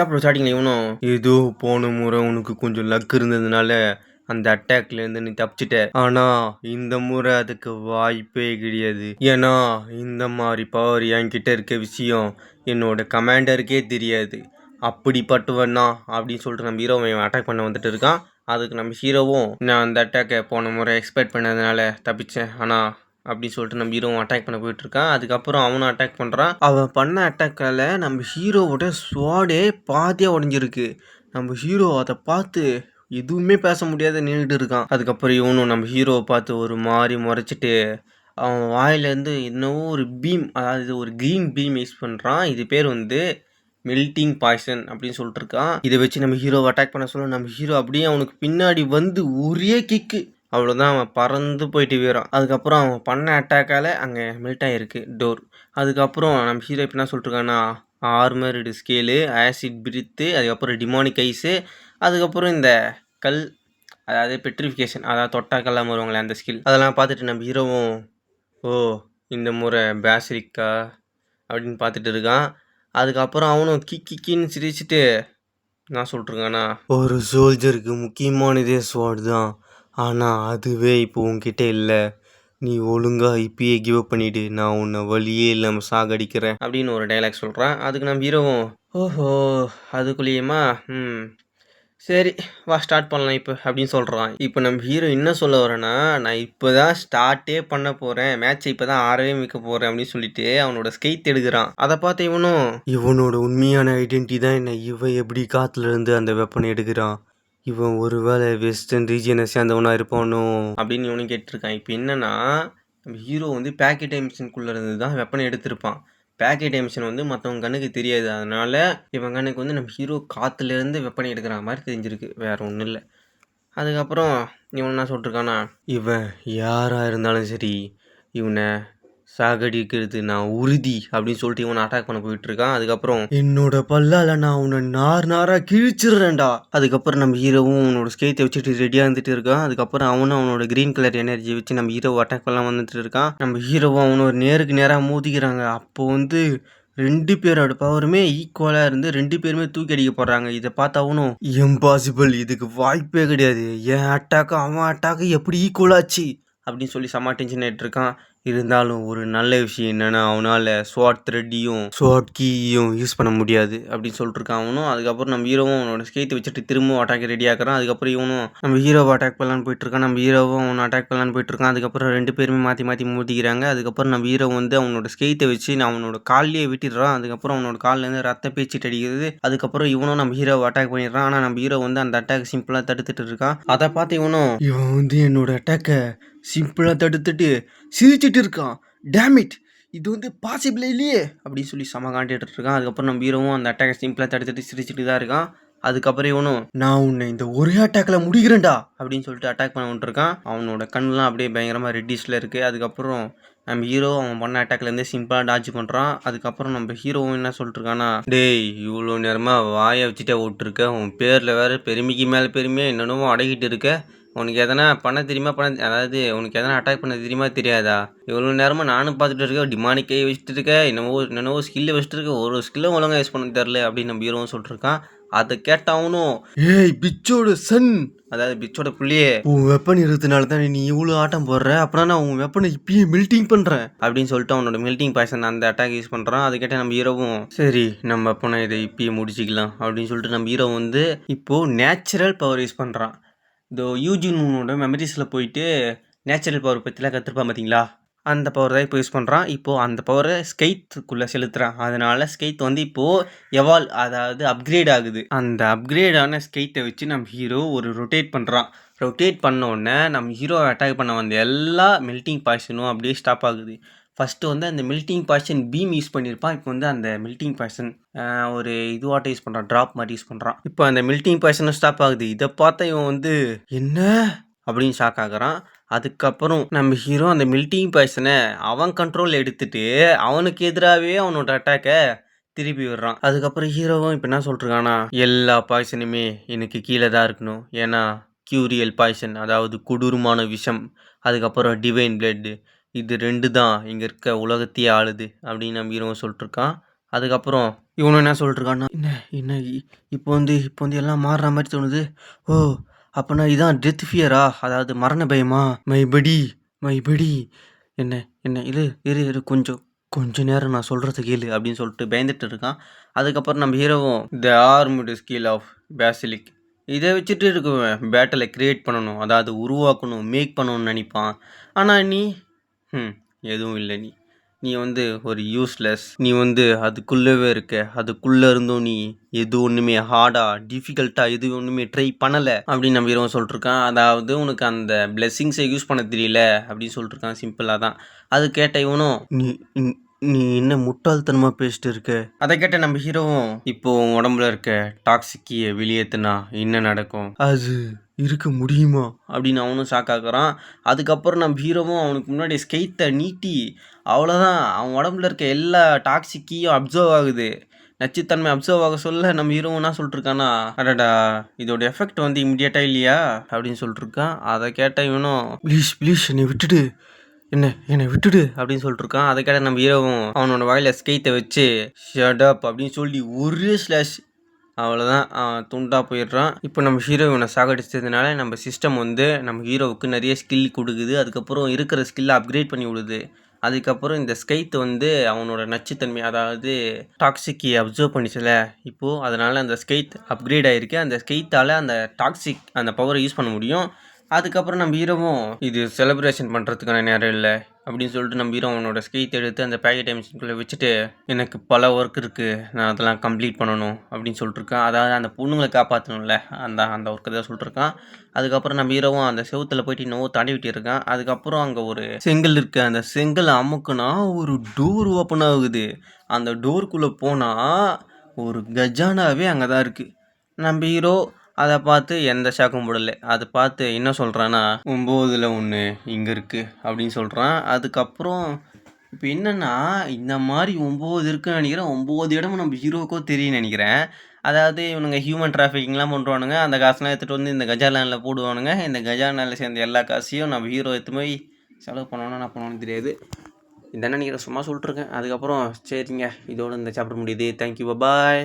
அப்புறம் ஸ்டார்டிங்கில் இவனும் ஏதோ போன முறை உனக்கு கொஞ்சம் லக் இருந்ததுனால அந்த அட்டாக்லேருந்து நீ தப்பிச்சிட்ட. ஆனால் இந்த முறை அதுக்கு வாய்ப்பே கிடையாது. ஏன்னா இந்த மாதிரி பவர் என்கிட்ட இருக்க விஷயம் என்னோட கமாண்டருக்கே தெரியாது. அப்படிப்பட்டவன் அப்படின்னு சொல்லிட்டு நம்ம ஹீரோவை அட்டாக் பண்ண வந்துட்டு இருக்கான். அதுக்கு நம்ம ஹீரோவும் நான் அந்த அட்டாக்கை போன முறை எக்ஸ்பெக்ட் பண்ணதுனால தப்பிச்சேன். ஆனால் அப்படின்னு சொல்லிட்டு நம்ம ஹீரோவும் அட்டாக் பண்ண போயிட்டு இருக்கான் அதுக்கப்புறம் அவனும் அட்டாக் பண்ணுறான் அவன் பண்ண அட்டாக்கால் நம்ம ஹீரோவோட ஸ்வாடே பாதியாக உடஞ்சிருக்கு. நம்ம ஹீரோ அதை பார்த்து எதுவுமே பேச முடியாத நின்றுட்டு இருக்கான். அதுக்கப்புறம் இவனும் நம்ம ஹீரோவை பார்த்து ஒரு மாதிரி முறைச்சிட்டு அவன் வாயிலேருந்து என்னவோ ஒரு பீம் அதாவது ஒரு க்ரீன் பீம் யூஸ் பண்ணுறான் இது பேர் வந்து மெல்ட்டிங் பாய்சன் அப்படின்னு சொல்லிட்டு இருக்கான். இதை வச்சு நம்ம ஹீரோவை அட்டாக் பண்ண சொல்ல நம்ம ஹீரோ அப்படியே அவனுக்கு பின்னாடி வந்து ஒரே கிக்கு அவ்வளோதான் அவன் பறந்து போயிட்டு போயிடறான் அதுக்கப்புறம் அவன் பண்ண அட்டாக்கால் அங்கே மெல்ட் ஆகிருக்கு டோர் அதுக்கப்புறம் நம்ம ஹீரோ இப்போ என்ன சொல்லிட்டுருக்கான்னா ஆர்மர்டு ஸ்கேலு ஆசிட் பிரித்து அதுக்கப்புறம் டிமானிக் ஐஸு அதுக்கப்புறம் இந்த கல் அதாவது பெட்ரிஃபிகேஷன் அதாவது தொட்டாக்கெல்லாம் வருவாங்களே அந்த ஸ்கில் அதெல்லாம் பார்த்துட்டு நம்ம ஹீரோவும் ஓ இந்த முறை பேசிலிக்கா அப்படின்னு பார்த்துட்டு இருக்கான். அதுக்கப்புறம் அவனும் கி கிக்கின்னு சிரிச்சிட்டு நான் சொல்லிட்டுருக்கானா ஒரு சோல்ஜருக்கு முக்கியமானதே ஸ்வாட் தான். ஆனால் அதுவே இப்போ உன்கிட்ட இல்லை. நீ ஒழுங்கா இப்பயே கிவ் அப் பண்ணிவிடு நான் உன்னை வழியே இல்லாமல் சாகடிக்கிறேன் அப்படின்னு ஒரு டைலாக் சொல்கிறான் அதுக்கு நம்ம ஹீரோவும் ஓஹோ அதுக்குள்ளேயுமா? ம். சரி வா ஸ்டார்ட் பண்ணலாம் இப்போ அப்படின்னு சொல்கிறான் இப்போ நம்ம ஹீரோ என்ன சொல்ல வரேன்னா நான் இப்போ தான் ஸ்டார்ட்டே பண்ண போகிறேன் மேட்ச்சை இப்போ தான் ஆறவே வைக்க போகிறேன் அப்படின்னு சொல்லிட்டு அவனோட ஸ்கெய்த் எடுக்கிறான். அதை பார்த்து இவனும் இவனோட உண்மையான ஐடென்டிட்டி தான் என்ன இவன் எப்படி காத்துல இருந்து அந்த வெப்பனை எடுக்கிறான். இவன் ஒருவேளை வெஸ்டர்ன் ரீஜியனை சேர்ந்தவனா இருப்பானோ? அப்படின்னு இவனும் கேட்டிருக்கான். இப்போ என்னன்னா நம்ம ஹீரோ வந்து பேக்கெட் டைமென்ஷனுக்குள்ளே இருந்து தான் வெப்பனை எடுத்திருப்பான். பேக்கெட் எமிஷன் வந்து மற்றவங்க கண்ணுக்கு தெரியாது. அதனால இவன் கண்ணுக்கு வந்து நம்ம ஹீரோ காற்றுலேருந்து வெப்பனை எடுக்கிற மாதிரி தெரிஞ்சிருக்கு. வேற ஒன்றும் இல்லை. அதுக்கப்புறம் இவன் என்ன சொல்லிட்டுருக்கானா இவன் யாராக இருந்தாலும் சரி இவனை சாகடிக்கிறது நான் உறுதி அப்படின்னு சொல்லிட்டு இவனை அட்டாக் பண்ண போயிட்டு இருக்கான் அதுக்கப்புறம் என்னோட பல்லால நான் உன்னை நார் நாரா கிழிச்சிடுறேன்டா. அதுக்கப்புறம் நம்ம ஹீரோவும் அவனோட ஸ்கேத்தை வச்சுட்டு ரெடியாக இருந்துட்டு இருக்கான். அதுக்கப்புறம் அவனும் அவனோட கிரீன் கலர் எனர்ஜி வச்சு நம்ம ஹீரோவை அட்டாக் பண்ணலாம் வந்துட்டு இருக்கான். நம்ம ஹீரோவும் அவனும் ஒரு நேருக்கு நேராக மோதிக்கிறாங்க. அப்போ வந்து ரெண்டு பேரோட பவருமே ஈக்குவலாக இருந்து ரெண்டு பேருமே தூக்கி அடிக்க போடுறாங்க. இதை பார்த்து அவனும் இம்பாசிபிள் இதுக்கு வாய்ப்பே கிடையாது. என் அட்டாக்கு அவன் அட்டாக்கு எப்படி ஈக்குவலாச்சு அப்படின்னு சொல்லி செம்ம டென்ஷன் ஆகிட்டுருக்கான் இருந்தாலும் ஒரு நல்ல விஷயம் என்னென்னா அவனால் ஸ்வாட் த்ரெட்டியும் ஸ்வாட் கீயும் யூஸ் பண்ண முடியாது அப்படின்னு சொல்லிட்டுருக்கான் அவனும். அதுக்கப்புறம் நம்ம ஹீரோவும் அவனோட ஸ்கேத்தை வச்சுட்டு திரும்பவும் அட்டாக் ரெடி ஆகிறான் அதுக்கப்புறம் இவனும் நம்ம ஹீரோவை அட்டாக் பண்ணலான்னு போயிட்டு இருக்கான். நம்ம ஹீரோவும் அவனை அட்டாக் பண்ணலான்னு போயிட்டுருக்கான் அதுக்கப்புறம் ரெண்டு பேருமே மாற்றி மாற்றி மூட்டிக்கிறாங்க அதுக்கப்புறம் நம்ம ஹீரோ வந்து அவனோட ஸ்கேத்தை வச்சு நான் அவனோட கால்லேயே விட்டுடுறான். அதுக்கப்புறம் அவனோட கால்லேருந்து ரத்த பேச்சிட்டு அடிக்கிறது அதுக்கப்புறம் இவனும் நம்ம ஹீரோவை அட்டாக் பண்ணிடுறான். ஆனால் நம்ம ஹீரோ வந்து அந்த அட்டாக் சிம்பிளாக தடுத்துட்டு இருக்கான். அதை பார்த்து இவனும் இவன் வந்து என்னோட அட்டாக்கை சிம்பிளாக தடுத்துட்டு சிரிச்சிட்டு இருக்கான். டேமிட் இது வந்து பாசிபிளே இல்லையே? அப்படின்னு சொல்லி செம காண்டிட்டு இருக்கான். அதுக்கப்புறம் நம்ம ஹீரோவும் அந்த அட்டாக்கை சிம்பிளாக தடுத்துட்டு சிரிச்சிட்டு தான் இருக்கான். அதுக்கப்புறம் இவனும் நான் உன்னை இந்த ஒரே அட்டாக்கில் முடிக்கிறேன்டா அப்படின்னு சொல்லிட்டு அட்டாக் பண்ண விட்டுருக்கான் அவனோட கண்ணெலாம் அப்படியே பயங்கரமாக ரெட்டிஷில் இருக்குது அதுக்கப்புறம் நம்ம ஹீரோ அவன் பண்ண அட்டாக்லேருந்தே சிம்பிளாக டாஜ் பண்ணுறான் அதுக்கப்புறம் நம்ம ஹீரோவும் என்ன சொல்லிட்டுருக்கானா டேய் இவ்வளோ நேரமாக வாயை வச்சுட்டே விட்டுருக்க உன் பேரில் வேறு பெருமைக்கு மேலே பெருமையாக என்னென்னவோ அடக்கிட்டு இருக்க. உனக்கு எதனா பண்ண தெரியுமா? பண்ண அதாவது உனக்கு எதனா அட்டாக் பண்ண தெரியுமா? தெரியாதா? இவ்வளோ நேரமாக நானும் பார்த்துட்டு இருக்கேன். டிமானிக் கை வச்சுட்டு இருக்க என்னவோ என்னென்னவோ ஸ்கில்லை வச்சுட்டு இருக்க ஒரு ஸ்கில்லும் ஒழுங்காக யூஸ் பண்ண தெரில அப்படின்னு நம்ம ஹீரோவும் சொல்லிட்டுருக்கான் அதை கேட்டாவனும் ஏய் பிச்சோட சன்! அதாவது பிச்சோட புள்ளியே உன் வெப்பன் இருக்கிறதுனால தான் நீ இவ்வளோ ஆட்டம் போடுற? அப்புறம் நான் உன் வெப்பனை இப்பயே மெல்ட்டிங் பண்ணுறேன் அப்படின்னு சொல்லிட்டு அவனோட மெல்ட்டிங் பாய்சன் அந்த அட்டாக் யூஸ் பண்ணுறான் அது கேட்ட நம்ம ஹீரோவும் சரி நம்ம வெப்பனை இதை இப்பயே முடிச்சிக்கலாம் அப்படின்னு சொல்லிட்டு நம்ம ஹீரோ வந்து இப்போது நேச்சுரல் பவர் யூஸ் பண்ணுறான் இந்த யூஜினோட மெமரிஸில் போயிட்டு நேச்சுரல் பவர் பற்றிலாம் கற்றுருப்பான் பார்த்தீங்களா அந்த பவர் தான் இப்போ யூஸ் பண்ணுறான் இப்போது அந்த பவரை ஸ்கெய்த்துக்குள்ளே செலுத்துகிறான் அதனால் ஸ்கெய்த் வந்து இப்போது எவால் அதாவது அப்கிரேட் ஆகுது. அந்த அப்கிரேடான ஸ்கெய்த்தை வச்சு நம்ம ஹீரோ ஒரு ரொட்டேட் பண்ணுறான் ரொட்டேட் பண்ண உடனே நம்ம ஹீரோ அட்டாக் பண்ண வந்த எல்லா மெல்ட்டிங் பாய்சனும் அப்படியே ஸ்டாப் ஆகுது. ஃபஸ்ட்டு வந்து அந்த மில்டிங் பாய்சன் பீம் யூஸ் பண்ணியிருப்பான் இப்போ வந்து அந்த மில்டிங் பாய்சன் ஒரு இதுவாட்ட யூஸ் பண்ணுறான் ட்ராப் மாதிரி யூஸ் பண்ணுறான் இப்போ அந்த மில்டிங் பாய்சனும் ஸ்டாப் ஆகுது. இதை பார்த்தா இவன் வந்து என்ன? அப்படின்னு ஷாக் ஆகுறான். அதுக்கப்புறம் நம்ம ஹீரோ அந்த மில்ட்டிங் பாய்சனை அவன் கண்ட்ரோல் எடுத்துட்டு அவனுக்கு எதிராகவே அவனோட அட்டாக்கை திருப்பி விடுறான். அதுக்கப்புறம் ஹீரோவும் இப்போ என்ன சொல்கிறானா எல்லா பாய்சனுமே எனக்கு கீழே தான் இருக்கணும். ஏன்னா கியூரியல் பாய்சன் அதாவது கொடூரமான விஷம் அதுக்கப்புறம் டிவைன் பிளட்டு இது ரெண்டு தான் இங்கே இருக்க உலகத்தையே ஆளுது அப்படின்னு நம்ம சொல்லிட்டுருக்கான். அதுக்கப்புறம் இவனும் என்ன சொல்லிட்டுருக்கான்னா என்ன என்ன இப்போ வந்து இப்போ வந்து எல்லாம் மாறுற மாதிரி தோணுது? ஓ அப்போனா இதான் டெத் ஃபியரா அதாவது மரண பயமா? மை படி மை படி. என்ன என்ன இரு இரு இரு கொஞ்சம் கொஞ்ச நேரம் நான் சொல்கிறத கேளு அப்படின்னு சொல்லிட்டு பயந்துட்டு இருக்கான். அதுக்கப்புறம் நம்ம ஹீரோவும் த ஆர்முடு ஸ்கில் ஆஃப் பேசிலிக் இதை வச்சுட்டு இருக்குவேன் பேட்டலை க்ரியேட் பண்ணணும் அதாவது உருவாக்கணும் மேக் பண்ணணும்னு நினைப்பான். ஆனால் நீ ம் எதுவும் இல்லை நீ. நீ வந்து ஒரு யூஸ்லெஸ் நீ வந்து அதுக்குள்ளவே இருக்க. அதுக்குள்ளே இருந்தும் நீ எது ஒன்றுமே ஹார்டாக டிஃபிகல்ட்டாக எது ஒன்றுமே ட்ரை பண்ணலை அப்படின்னு நம்ம ஹீரோவும் சொல்லிட்டுருக்கான். அதாவது உனக்கு அந்த பிளெஸ்ஸிங்ஸை யூஸ் பண்ண தெரியல அப்படின்னு சொல்லிட்டுருக்கான். சிம்பிளாக தான். அது கேட்ட இவனும் நீ நீ- என்ன முட்டாள்தனமாக பேசிட்டு இருக்க? அதை கேட்ட நம்ம ஹீரோவும் இப்போ உடம்புல இருக்க டாக்ஸிக்கியை வெளியேத்துனா என்ன நடக்கும்? அது இருக்க முடியுமா? அப்படின்னு அவனும் ஷாக் ஆக்குறான். அதுக்கப்புறம் நம்ம ஹீரோவும் அவனுக்கு முன்னாடி ஸ்கெய்த்தை நீட்டி அவ்வளோதான் அவன் உடம்புல இருக்க எல்லா டாக்ஸிக்கையும் அப்சர்வ் ஆகுது. நச்சுத்தன்மை அப்சர்வ் ஆக சொல்ல நம்ம ஹீரோ என்ன சொல்லிட்டுருக்கானா அடடா இதோட எஃபெக்ட் வந்து இமிடியேட்டாக இல்லையா? அப்படின்னு சொல்லிட்டுருக்கான். அதை கேட்ட இவனும் ப்ளீஸ் ப்ளீஸ் என்னை விட்டுடு. என்ன என்னை விட்டுடு. அப்படின்னு சொல்லிட்டுருக்கான். அதை கேட்ட நம்ம ஹீரோவும் அவனோட வாயில ஸ்கெய்த்தை வச்சு ஷட் அப் அப்படின்னு சொல்லி ஒரே ஸ்லாஷ் அவ்வளோதான் அவன் துண்டாக போயிடுறான். இப்போ நம்ம ஹீரோ இவனை சாகடிச்சதுனால நம்ம சிஸ்டம் வந்து நம்ம ஹீரோவுக்கு நிறைய ஸ்கில் கொடுக்குது. அதுக்கப்புறம் இருக்கிற ஸ்கில்லை அப்கிரேட் பண்ணி விடுது. அதுக்கப்புறம் இந்த ஸ்கைத் வந்து அவனோட நச்சுத்தன்மை அதாவது டாக்ஸிக்கை அப்சர்வ் பண்ணிச்சுல. இப்போது அதனால் அந்த ஸ்கைத் அப்கிரேட் ஆகிருக்கு அந்த ஸ்கைத்தால் அந்த டாக்ஸிக் அந்த பவரை யூஸ் பண்ண முடியும். அதுக்கப்புறம் நம்ம ஹீரோவும் இது செலிப்ரேஷன் பண்ணுறதுக்கான நேரம் இல்லை அப்படின்னு சொல்லிட்டு நம்ம ஹீரோ அவனோட ஸ்கெய்த் எடுத்து அந்த பேக்கெட் மிஷின்குள்ளே வச்சுட்டு எனக்கு பல ஒர்க் இருக்குது நான் அதெல்லாம் கம்ப்ளீட் பண்ணணும் அப்படின்னு சொல்லிட்டுருக்கான் அதாவது அந்த பொண்ணுங்களை காப்பாற்றணும்ல அந்த அந்த ஒர்க்கை தான் சொல்லிட்டுருக்கான் அதுக்கப்புறம் நம்ம ஹீரோவும் அந்த செவுத்தில் போயிட்டு இன்னும் தாண்டி விட்டிருக்கான் அதுக்கப்புறம் அங்கே ஒரு செங்கல் இருக்குது அந்த செங்கல் அமுக்குனா ஒரு டோர் ஓப்பன் ஆகுது. அந்த டோருக்குள்ளே போனால் ஒரு கஜானாவே அங்கே தான் இருக்குது நம்ம ஹீரோ அதை பார்த்து எந்த ஷாக்கும் போடலை. அதை பார்த்து என்ன சொல்கிறான்னா ஒம்போதில் ஒன்று இங்கே இருக்குது அப்படின்னு சொல்கிறான் அதுக்கப்புறம் இப்போ என்னென்னா இந்த மாதிரி ஒம்பது இருக்குன்னு நினைக்கிறேன். ஒம்பது இடமும் நம்ம ஹீரோக்கோ தெரியும்னு நினைக்கிறேன். அதாவது இவனுங்க ஹியூமன் டிராஃபிக்கிங்லாம் பண்ணுறானுங்க அந்த காசுலாம் எடுத்துகிட்டு வந்து இந்த கஜானானில் போடுவானுங்க. இந்த கஜானானில் சேர்ந்த எல்லா காசையும் நம்ம ஹீரோ எடுத்து போய் செலவு பண்ணணும் நான் பண்ணணும்னு தெரியாது. இதான் நினைக்கிறேன். சும்மா சொல்லிட்டுருக்கேன் அதுக்கப்புறம் சரிங்க. இதோட இந்த சாப்டர் முடியுது. Thank you bye